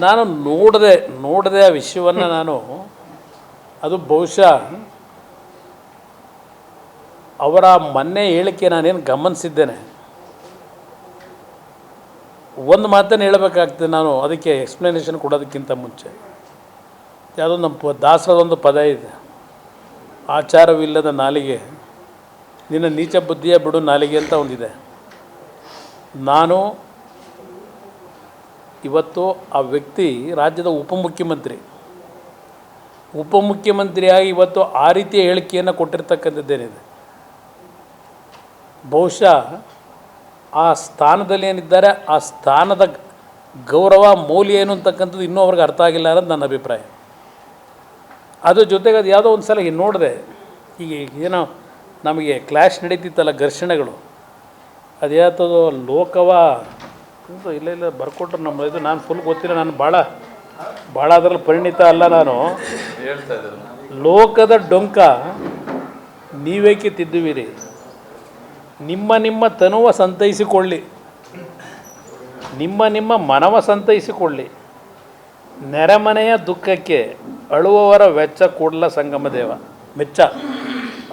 ನಾನು ನೋಡದೆ ನೋಡದೆ ಆ ವಿಷಯವನ್ನು ನಾನು ಅದು ಬಹುಶಃ ಅವರ ಮೊನ್ನೆ ಹೇಳಿಕೆ ನಾನೇನು ಗಮನಿಸಿದ್ದೇನೆ. ಒಂದು ಮಾತನ್ನು ಹೇಳಬೇಕಾಗ್ತದೆ ನಾನು, ಅದಕ್ಕೆ ಎಕ್ಸ್ಪ್ಲನೇಷನ್ ಕೊಡೋದಕ್ಕಿಂತ ಮುಂಚೆ. ಯಾವುದೋ ನಮ್ಮ ದಾಸರದೊಂದು ಪದ ಇದೆ. ಆಚಾರವಿಲ್ಲದ ನಾಲಿಗೆ, ನಿನ್ನ ನೀಚ ಬುದ್ಧಿಯ ಬಿಡು ನಾಲಿಗೆ ಅಂತ ಒಂದಿದೆ. ನಾನು ಇವತ್ತು ಆ ವ್ಯಕ್ತಿ ರಾಜ್ಯದ ಉಪಮುಖ್ಯಮಂತ್ರಿ. ಉಪಮುಖ್ಯಮಂತ್ರಿಯಾಗಿ ಇವತ್ತು ಆ ರೀತಿಯ ಹೇಳಿಕೆಯನ್ನು ಕೊಟ್ಟಿರ್ತಕ್ಕಂಥದ್ದೇನಿದೆ? ಬಹುಶಃ ಆ ಸ್ಥಾನದಲ್ಲಿ ಏನಿದ್ದಾರೆ, ಆ ಸ್ಥಾನದ ಗೌರವ, ಮೌಲ್ಯ ಏನು ಅಂತಕ್ಕಂಥದ್ದು ಇನ್ನೂ ಅವ್ರಿಗೆ ಅರ್ಥ ಆಗಿಲ್ಲ ಅನ್ನೋದು ನನ್ನ ಅಭಿಪ್ರಾಯ. ಅದ್ರ ಜೊತೆಗೆ ಅದು ಯಾವುದೋ ಒಂದು ಸಲ ನೋಡಿದೆ, ಈಗ ಏನೋ ನಮಗೆ ಕ್ಲಾಶ್ ನಡೀತಿತ್ತಲ್ಲ ಘರ್ಷಣೆಗಳು. ಅದು ಯಾತದು ಲೋಕವ? ಅಂತ ಇಲ್ಲ ಇಲ್ಲ ಬರ್ಕೊಟ್ರೆ ನಮ್ಮ ಇದು ನಾನು ಫುಲ್ ಗೊತ್ತಿಲ್ಲ ನಾನು ಭಾಳ ಭಾಳ ಅದರಲ್ಲಿ ಪರಿಣಿತ ಅಲ್ಲ ನಾನು. ಲೋಕದ ಡೊಂಕ ನೀವೇಕೆ ತಿದ್ದುವಿರಿ? ನಿಮ್ಮ ನಿಮ್ಮ ತನುವ ಸಂತೈಸಿಕೊಳ್ಳಿ. ನಿಮ್ಮ ನಿಮ್ಮ ಮನವ ಸಂತೈಸಿಕೊಳ್ಳಿ. ನೆರೆಮನೆಯ ದುಃಖಕ್ಕೆ ಅಳುವವರ ವೆಚ್ಚ ಕೂಡಲ ಸಂಗಮ ದೇವ. ಮೆಚ್ಚ.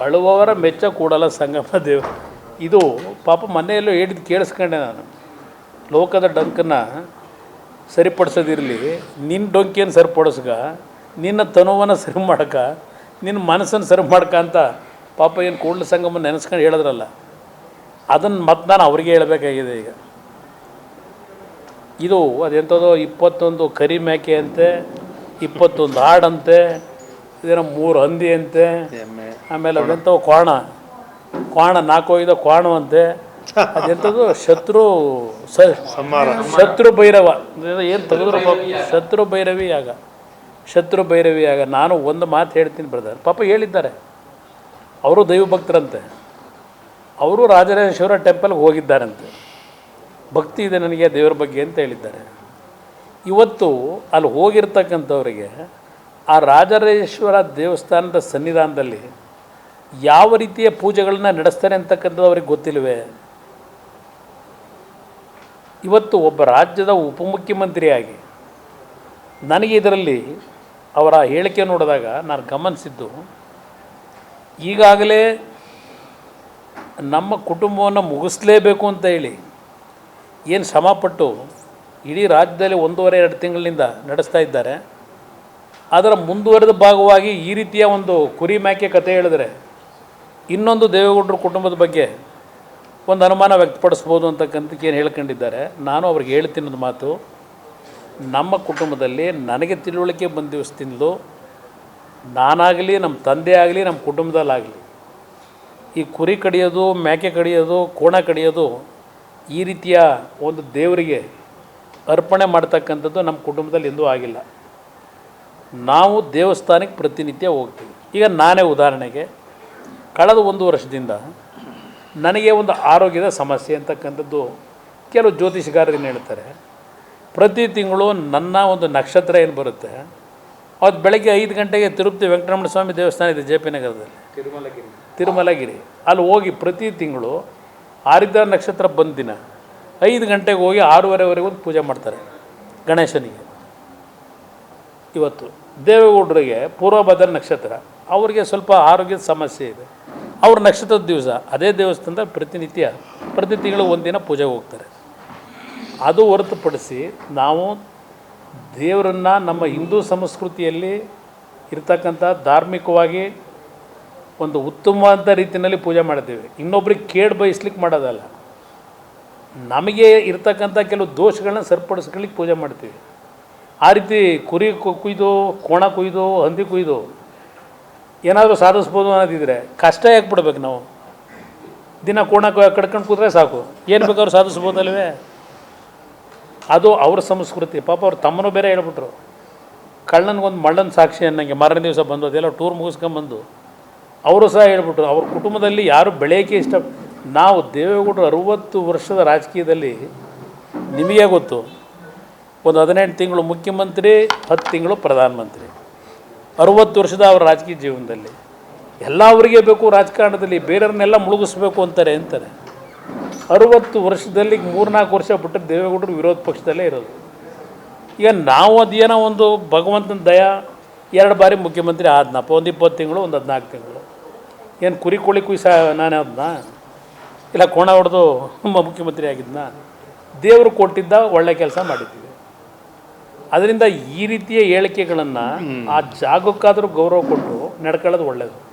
ಅಳುವವರ ಮೆಚ್ಚ ಕೂಡಲ ಸಂಗಮ ದೇವ. ಇದು ಪಾಪ ಮನೆಯಲ್ಲೂ ಹೇಳಿದ್ದು ಕೇಳಿಸ್ಕೊಂಡೆ ನಾನು. ಲೋಕದ ಡಂಕನ್ನು ಸರಿಪಡಿಸೋದಿರಲಿ ನಿನ್ನ ಡೊಂಕಿಯನ್ನು ಸರಿಪಡಿಸ್ಕ ನಿನ್ನ ತನುವನ್ನು ಸರಿ ಮಾಡಕ ನಿನ್ನ ಮನಸ್ಸನ್ನು ಸರಿ ಮಾಡಕ ಅಂತ ಪಾಪ ಏನು ಕೂಡಲ ಸಂಗಮ ನೆನೆಸ್ಕೊಂಡು ಹೇಳಿದ್ರಲ್ಲ ಅದನ್ನು ಮತ್ತೆ ನಾನು ಅವ್ರಿಗೆ ಹೇಳಬೇಕಾಗಿದೆ ಈಗ. ಇದು ಅದೆಂಥದೋ ಇಪ್ಪತ್ತೊಂದು ಕರಿ ಮೇಕೆ ಅಂತೆ ಇಪ್ಪತ್ತೊಂದು ಹಾಡಂತೆ ಇದೇನೋ ಮೂರು ಹಂದಿ ಅಂತೆ ಆಮೇಲೆ ಅದೆಂಥವು ಕ್ವಾಣ. ಕ್ವಾಣ ನಾಲ್ಕು ಐದು ಕ್ವಾಣವಂತೆ. ಅದೆಂಥದ್ದು? ಶತ್ರು ಸ ಶತ್ರು ಭೈರವ. ಏನು ತೆಗೆದ್ರು ಪಾಪ? ಶತ್ರು ಭೈರವಿ ಆಗ ಶತ್ರು ಭೈರವಿ ಆಗ ನಾನು ಒಂದು ಮಾತು ಹೇಳ್ತೀನಿ ಬ್ರದರ್ ಪಾಪ ಹೇಳಿದ್ದಾರೆ. ಅವರು ದೈವ ಭಕ್ತರಂತೆ ಅವರು ರಾಜರಾಜೇಶ್ವರ ಟೆಂಪಲ್ಗೆ ಹೋಗಿದ್ದಾರಂತೆ. ಭಕ್ತಿ ಇದೆ ನನಗೆ ದೇವರ ಬಗ್ಗೆ ಅಂತ ಹೇಳಿದ್ದಾರೆ. ಇವತ್ತು ಅಲ್ಲಿ ಹೋಗಿರ್ತಕ್ಕಂಥವ್ರಿಗೆ ಆ ರಾಜರಾಜೇಶ್ವರ ದೇವಸ್ಥಾನದ ಸನ್ನಿಧಾನದಲ್ಲಿ ಯಾವ ರೀತಿಯ ಪೂಜೆಗಳನ್ನ ನಡೆಸ್ತಾರೆ ಅಂತಕ್ಕಂಥದ್ದು ಅವ್ರಿಗೆ ಗೊತ್ತಿಲ್ವೇ? ಇವತ್ತು ಒಬ್ಬ ರಾಜ್ಯದ ಉಪಮುಖ್ಯಮಂತ್ರಿಯಾಗಿ ನನಗೆ ಇದರಲ್ಲಿ ಅವರ ಹೇಳಿಕೆ ನೋಡಿದಾಗ ನಾನು ಗಮನಿಸಿದ್ದು, ಈಗಾಗಲೇ ನಮ್ಮ ಕುಟುಂಬವನ್ನು ಮುಗಿಸ್ಲೇಬೇಕು ಅಂತ ಹೇಳಿ ಏನು ಶ್ರಮಪಟ್ಟು ಇಡೀ ರಾಜ್ಯದಲ್ಲಿ ಒಂದೂವರೆ, ಎರಡು ತಿಂಗಳಿನಿಂದ ನಡೆಸ್ತಾ ಇದ್ದಾರೆ. ಅದರ ಮುಂದುವರೆದ ಭಾಗವಾಗಿ ಈ ರೀತಿಯ ಒಂದು ಕುರಿ ಮ್ಯಾಕೆ ಕತೆ ಹೇಳಿದ್ರೆ ಇನ್ನೊಂದು ದೇವೇಗೌಡರ ಕುಟುಂಬದ ಬಗ್ಗೆ ಒಂದು ಅನುಮಾನ ವ್ಯಕ್ತಪಡಿಸ್ಬೋದು ಅಂತಕ್ಕಂಥಕ್ಕೆ ಏನು ಹೇಳ್ಕೊಂಡಿದ್ದಾರೆ. ನಾನು ಅವ್ರಿಗೆ ಹೇಳ್ತೀನಿ ಒಂದು ಮಾತು, ನಮ್ಮ ಕುಟುಂಬದಲ್ಲಿ ನನಗೆ ತಿಳುವಳಿಕೆ ಬಂದ ದಿವಸದಿಂದಲೂ ನಾನಾಗಲಿ, ನಮ್ಮ ತಂದೆ ಆಗಲಿ, ನಮ್ಮ ಕುಟುಂಬದಲ್ಲಾಗಲಿ, ಈ ಕುರಿ ಕಡಿಯೋದು, ಮೇಕೆ ಕಡಿಯೋದು, ಕೋಣ ಕಡಿಯೋದು ಈ ರೀತಿಯ ಒಂದು ದೇವರಿಗೆ ಅರ್ಪಣೆ ಮಾಡ್ತಕ್ಕಂಥದ್ದು ನಮ್ಮ ಕುಟುಂಬದಲ್ಲಿ ಎಂದೂ ಆಗಿಲ್ಲ. ನಾವು ದೇವಸ್ಥಾನಕ್ಕೆ ಪ್ರತಿನಿತ್ಯ ಹೋಗ್ತೀವಿ. ಈಗ ನಾನೇ ಉದಾಹರಣೆಗೆ ಕಳೆದ ಒಂದು ವರ್ಷದಿಂದ ನನಗೆ ಒಂದು ಆರೋಗ್ಯದ ಸಮಸ್ಯೆ ಅಂತಕ್ಕಂಥದ್ದು ಕೆಲವು ಜ್ಯೋತಿಷಗಾರರು ಏನು ಹೇಳ್ತಾರೆ. ಪ್ರತಿ ತಿಂಗಳು ನನ್ನ ಒಂದು ನಕ್ಷತ್ರ ಏನು ಬರುತ್ತೆ? ಅವತ್ತು ಬೆಳಗ್ಗೆ ಐದು ಗಂಟೆಗೆ ತಿರುಪತಿ ವೆಂಕಟರಮಣ ಸ್ವಾಮಿ ದೇವಸ್ಥಾನ ಇದೆ ಜೆ ಪಿ ನಗರದಲ್ಲಿ. ತಿರುಮಲಗಿರಿ. ತಿರುಮಲಗಿರಿ. ಅಲ್ಲಿ ಹೋಗಿ ಪ್ರತಿ ತಿಂಗಳು ಆರಿದ್ರ ನಕ್ಷತ್ರ ಬಂದ ದಿನ ಐದು ಗಂಟೆಗೆ ಹೋಗಿ ಆರೂವರೆವರೆಗೂ ಒಂದು ಪೂಜೆ ಮಾಡ್ತಾರೆ ಗಣೇಶನಿಗೆ. ಇವತ್ತು ದೇವೇಗೌಡರಿಗೆ ಪೂರ್ವಭದ್ರ ನಕ್ಷತ್ರ ಅವರಿಗೆ ಸ್ವಲ್ಪ ಆರೋಗ್ಯದ ಸಮಸ್ಯೆ ಇದೆ. ಅವ್ರ ನಕ್ಷತ್ರದ ದಿವಸ, ಅದೇ ದೇವಸ್ಥಾನದ ಪ್ರತಿನಿತ್ಯ, ಪ್ರತಿ ತಿಂಗಳು ಒಂದಿನ ಪೂಜೆಗೆ ಹೋಗ್ತಾರೆ. ಅದು ಹೊರತುಪಡಿಸಿ ನಾವು ದೇವರನ್ನು ನಮ್ಮ ಹಿಂದೂ ಸಂಸ್ಕೃತಿಯಲ್ಲಿ ಇರ್ತಕ್ಕಂಥ ಧಾರ್ಮಿಕವಾಗಿ ಒಂದು ಉತ್ತಮವಾದ ರೀತಿಯಲ್ಲಿ ಪೂಜೆ ಮಾಡ್ತೀವಿ. ಇನ್ನೊಬ್ರಿಗೆ ಕೇಡು ಬಯಸ್ಲಿಕ್ಕೆ ಮಾಡೋದಲ್ಲ. ನಮಗೆ ಇರ್ತಕ್ಕಂಥ ಕೆಲವು ದೋಷಗಳನ್ನ ಸರಿಪಡಿಸ್ಕೊಳ್ಳಿಕ್ಕೆ ಪೂಜೆ ಮಾಡ್ತೀವಿ. ಆ ರೀತಿ ಕುರಿ ಕುಯ್ದು, ಕೋಣ ಕುಯ್ದು, ಹಂದಿ ಕುಯ್ದು ಏನಾದರೂ ಸಾಧಿಸ್ಬೋದು ಅನ್ನೋದಿದ್ರೆ ಕಷ್ಟ ಯಾಕೆ ಬಿಡ್ಬೇಕು ನಾವು. ದಿನ ಕೋಣ ಕಡ್ಕೊಂಡು ಕೂತ್ರೆ ಸಾಕು. ಏನು ಬೇಕಾದ್ರೂ ಸಾಧಿಸ್ಬೋದಲ್ವೇ? ಅದು ಅವ್ರ ಸಂಸ್ಕೃತಿ. ಪಾಪ ಅವ್ರ ತಮ್ಮನೂ ಬೇರೆ ಹೇಳ್ಬಿಟ್ರು. ಕಳ್ಳನಿಗೊಂದು ಮಳ್ಳನ ಸಾಕ್ಷಿ ಅನ್ನಂಗೆ ಮಾರನೇ ದಿವಸ ಬಂದು, ಅದೆಲ್ಲ ಟೂರ್ ಮುಗಿಸ್ಕೊಂಬಂದು ಅವರು ಸಹ ಹೇಳ್ಬಿಟ್ರು, ಅವ್ರ ಕುಟುಂಬದಲ್ಲಿ ಯಾರು ಬೆಳೆಯೋಕೆ ಇಷ್ಟ, ನಾವು ದೇವೇಗೌಡರು ಅರುವತ್ತು ವರ್ಷದ ರಾಜಕೀಯದಲ್ಲಿ ನಿಮಗೆ ಗೊತ್ತು. ಒಂದು ಹದಿನೆಂಟು ತಿಂಗಳು ಮುಖ್ಯಮಂತ್ರಿ, ಹತ್ತು ತಿಂಗಳು ಪ್ರಧಾನಮಂತ್ರಿ. ಅರುವತ್ತು ವರ್ಷದ ಅವರ ರಾಜಕೀಯ ಜೀವನದಲ್ಲಿ. ಎಲ್ಲ ಅವರಿಗೆ ಬೇಕು, ರಾಜಕಾರಣದಲ್ಲಿ ಬೇರೆಯವ್ರನ್ನೆಲ್ಲ ಮುಳುಗಿಸ್ಬೇಕು ಅಂತಾರೆ ಅಂತಾರೆ. ಅರುವತ್ತು ವರ್ಷದಲ್ಲಿ ಮೂರ್ನಾಲ್ಕು ವರ್ಷ ಬಿಟ್ಟರೆ ದೇವೇಗೌಡರು ವಿರೋಧ ಪಕ್ಷದಲ್ಲೇ ಇರೋದು. ಈಗ ನಾವು ಅದೇನೋ ಒಂದು ಭಗವಂತನ ದಯ, ಎರಡು ಬಾರಿ ಮುಖ್ಯಮಂತ್ರಿ ಆದ್ನಪ್ಪ, ಒಂದು ಇಪ್ಪತ್ತು ತಿಂಗಳು, ಒಂದು ಹದಿನಾಲ್ಕು ತಿಂಗಳು. ಏನು ಕುರಿ ಕೋಳಿ ಕುಯ್ಸ ನಾನು ಅದನ್ನ ಇಲ್ಲ ಕೋಣ ಹೊಡೆದು ಮುಖ್ಯಮಂತ್ರಿ ಆಗಿದ್ನ? ದೇವರು ಕೊಟ್ಟಿದ್ದ ಒಳ್ಳೆ ಕೆಲಸ ಮಾಡಿದ್ದೀವಿ ಅದರಿಂದ ಈ ರೀತಿಯ ಹೇಳಿಕೆಗಳನ್ನು ಆ ಜಾಗಕ್ಕಾದರೂ ಗೌರವ ಕೊಟ್ಟು ನಡ್ಕೊಳ್ಳೋದು ಒಳ್ಳೆಯದು